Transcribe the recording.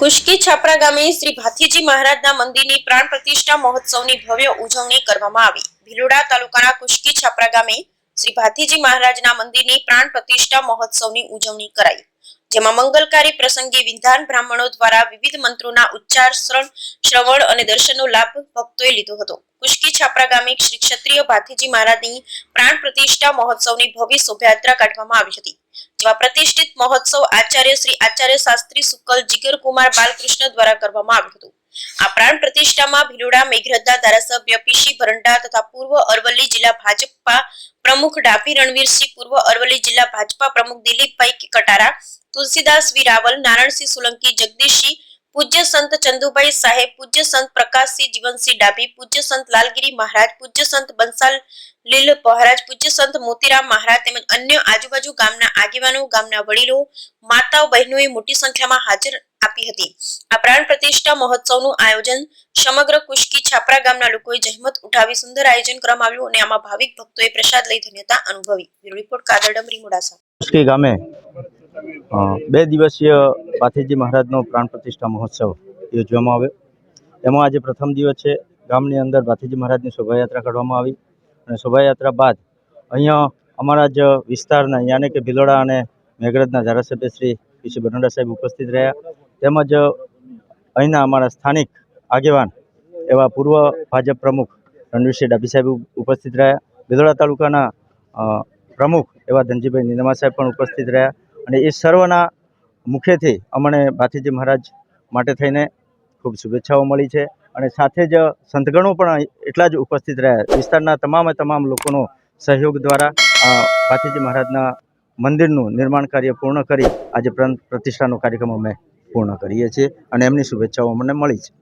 કુશકી છાપરા ગામે શ્રી ભાથીજી મહારાજના મંદિરની પ્રાણ પ્રતિષ્ઠા મહોત્સવની ભવ્ય ઉજવણી કરવામાં આવી. ભીલોડા તાલુકાના કુશકી છાપરા ગામે શ્રી ભાથીજી મહારાજના મંદિરની પ્રાણ પ્રતિષ્ઠા મહોત્સવની ઉજવણી કરાઈ. જેમાં મંગલકારી પ્રસંગે વિધાન બ્રાહ્મણો દ્વારા વિવિધ મંત્રોના ઉચ્ચાર શ્રવણ અને દર્શનનો લાભ ભક્તોએ લીધો હતો. કુશકી છાપરા ગામે શ્રી ક્ષત્રિય ભાથીજી મહારાજની પ્રાણ પ્રતિષ્ઠા મહોત્સવની ભવ્ય શોભાયાત્રા કાઢવામાં આવી હતી. જેમાં પ્રતિષ્ઠિત મહોત્સવ આચાર્ય શ્રી આચાર્ય શાસ્ત્રી સુકલ જીગરકુમાર બાલકૃષ્ણ દ્વારા કરવામાં આવ્યું હતું. આ પ્રાણ પ્રતિષ્ઠામાં ભિલોડા મેઘરજના ધારાસભ્ય પીસી ભરંડા તથા પૂર્વ અરવલ્લી જિલ્લા ભાજપા પ્રમુખ ડાભી રણવીરસિંહ પૂર્વ અરવલ્લી જિલ્લા ભાજપા પ્રમુખ દિલીપભાઈ કટારા, તુલસીદાસ વી રાવલ નારાયણસિંહ સોલંકી, જગદીશસિંહ પૂજ્ય સંત ચંદુભાઈ સાહેબ, પૂજ્ય સંત પ્રકાશસિંહ જીવનસિંહ ડાભી, પૂજ્ય સંત લાલગીરી મહારાજ, પૂજ્ય સંત બંસાલ લીલ મહારાજ પૂજ્ય સંત મોતીરામ મહારાજ તેમજ અન્ય આજુબાજુ ગામના આગેવાનો, ગામના વડીલો, માતાઓ, બહેનોએ મોટી સંખ્યામાં હાજર આપી હતી. આ પ્રાણ પ્રતિષ્ઠા મહોત્સવનું આયોજન સમગ્ર કુશકી છાપરા ગામના લોકોએ જહેમત ઉઠાવી સુંદર આયોજન કરવામાં આવ્યું અને આમાં ભાવિક ભક્તોએ પ્રસાદ લઈ ધન્યતા અનુભવી. રિપોર્ટ કાદર ડમરી મોડાસા ગામે બે દિવસીય પાથીજી મહારાજનો પ્રાણ પ્રતિષ્ઠા મહોત્સવ યોજવામાં આવ્યો. એમાં આજે પ્રથમ દિવસ છે. ગામની અંદર ભાથીજી મહારાજની શોભાયાત્રા કાઢવામાં આવી અને શોભાયાત્રા બાદ અહીંયા અમારા જ વિસ્તારના યાને કે ભિલોડા અને મેઘરજના ધારાસભ્ય શ્રી પીસી બનોડા સાહેબ ઉપસ્થિત રહ્યા. તેમજ અહીંના અમારા સ્થાનિક આગેવાન એવા પૂર્વ ભાજપ પ્રમુખ રણવીરસિંહ ડાભી સાહેબ ઉપસ્થિત રહ્યા. ભિલોડા તાલુકાના પ્રમુખ એવા ધનજીભાઈ નિનમા સાહેબ પણ ઉપસ્થિત રહ્યા અને એ સર્વના મુખેથી અમને ભાથીજી મહારાજ માટે થઈને ખૂબ શુભેચ્છાઓ મળી છે અને સાથે જ સંતગણો પણ એટલા જ ઉપસ્થિત રહ્યા. વિસ્તારના તમામે તમામ લોકોનો સહયોગ દ્વારા ભાથીજી મહારાજના મંદિરનું નિર્માણ કાર્ય પૂર્ણ કરી આજે પ્રતિષ્ઠાનો કાર્યક્રમ અમે પૂર્ણ કરીએ છીએ અને એમની શુભેચ્છાઓ અમને મળી છે.